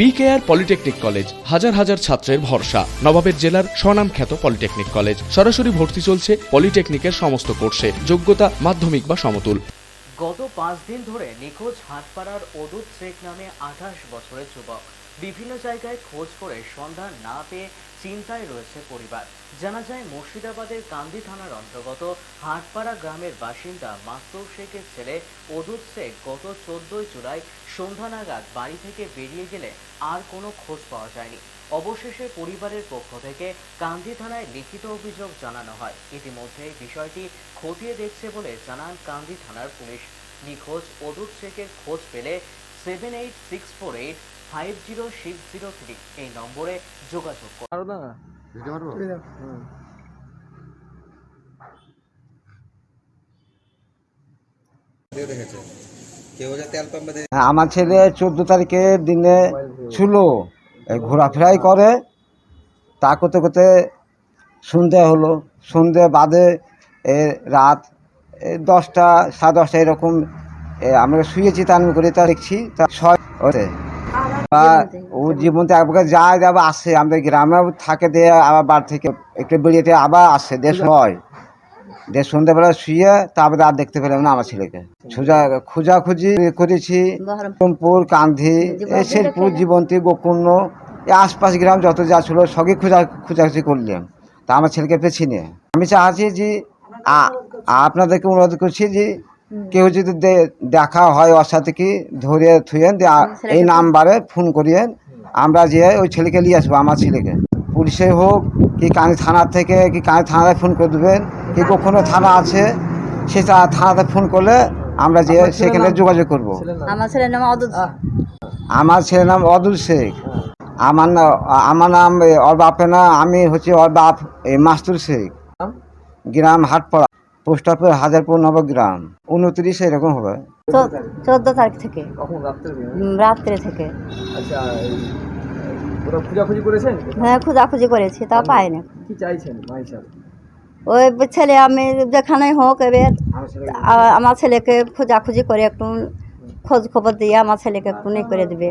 BKR polytechnic college হাজার হাজার ছাত্রের ভরসা। নবাবের জেলার স্বনামখ্যাত পলিটেকনিক কলেজ সরাসরি ভর্তি চলছে পলিটেকনিকের সমস্ত কোর্সে। যোগ্যতা মাধ্যমিক বা সমতুল। গত পাঁচ দিন ধরে নিখোঁজ হাটপাড়ার অদূত শেখ নামে আঠাশ বছরের যুবক। বিভিন্ন জায়গায় খোঁজ করে সন্ধান না পেয়ে চিন্তায় রয়েছে পরিবার। জানা যায়, মুর্শিদাবাদের কান্দি থানার অন্তর্গত হাটপাড়া গ্রামের বাসিন্দা মাস্তুর শেখের ছেলে অদূত শেখ গত চোদ্দই জুলাই সন্ধ্যা নাগাদ বাড়ি থেকে বেরিয়ে গেলে আর কোনো খোঁজ পাওয়া যায়নি। অবশেষে পরিবারের পক্ষ থেকে কান্দি থানায় লিখিত অভিযোগ জানানো হয়। ইতিমধ্যে বিষয়টি খতিয়ে দেখছে বলে জানান কান্দি থানার পুলিশ। নিখোঁজ অদূত শেখের খোঁজ পেলে seven eight six four eight five zero six zero three এই নম্বরে যোগাযোগ করুন। পারো না? দিতে পারব? পাম্পে হ্যাঁ, আমার ছেলে চোদ্দ তারিখে দিনে ছিল ঘোরাফেরাই করে তা করতে করতে সন্ধে হলো। সন্ধে বাদে এ রাত দশটা সাড়ে দশটা এরকম এ, আমরা শুয়েছি তার করে তা দেখছি তা ছয় ও জীবনতে একবার যায় আবার আসে। আমাদের গ্রামে থাকে দিয়ে আবার বাড়ি থেকে একটু বেরিয়েতে আবার আসে। দেশ হয়। দিয়ে সন্ধ্যেবেলা শুয়ে তারপরে আর দেখতে পেলাম না আমার ছেলেকে। খোঁজা খোঁজাখুঁজি করেছি। বহরমপুর। কান্ধি এই শেরপুর জীবন্তী গোকুণ্য এই আশপাশ গ্রাম যত যা ছিল সবই খোঁজা খোঁজাখুঁজি করলাম। তা আমার ছেলেকে পেছি নিয়ে আমি চাচ্ছি যে আপনাদেরকে অনুরোধ করছি যে কেউ যদি দে- দেখা হয় ওর সাথে কি ধরে থুয়েন এই নাম্বারে ফোন করিয়েন আমরা যে ওই ছেলেকে নিয়ে আসব আমার ছেলেকে। পুলিশে হোক কি কানি থানার থেকে কি কানি থানায় ফোন করে দেবেন কি কখনো থানা আছে সে থানাতে ফোন করলে আমরা যে সেখানে যোগাযোগ করব। আমার ছেলের নাম আহ, আমার ছেলের নাম অদুল শেখ। আমার না আমার নাম ওর বাপের না আমি হচ্ছে ওর বাপ এই মাস্তুর শেখ। গ্রাম হাটপাড়া। পোস্ট অফিস হাজারপুর নবগ্রাম উনত্রিশ এরকম হবে। চোদ্দ তারিখ থেকে। রাত্রে থেকে? আচ্ছা হ্যাঁ খোঁজাখুঁজি করেছি তাও পাইনি। কি চাইছেন ওই ছেলে আমি যেখানে হোক এবার আমার ছেলেকে খোঁজাখুঁজি করে একটু খোঁজ খবর দিয়ে আমার ছেলেকে একটু করে দেবে।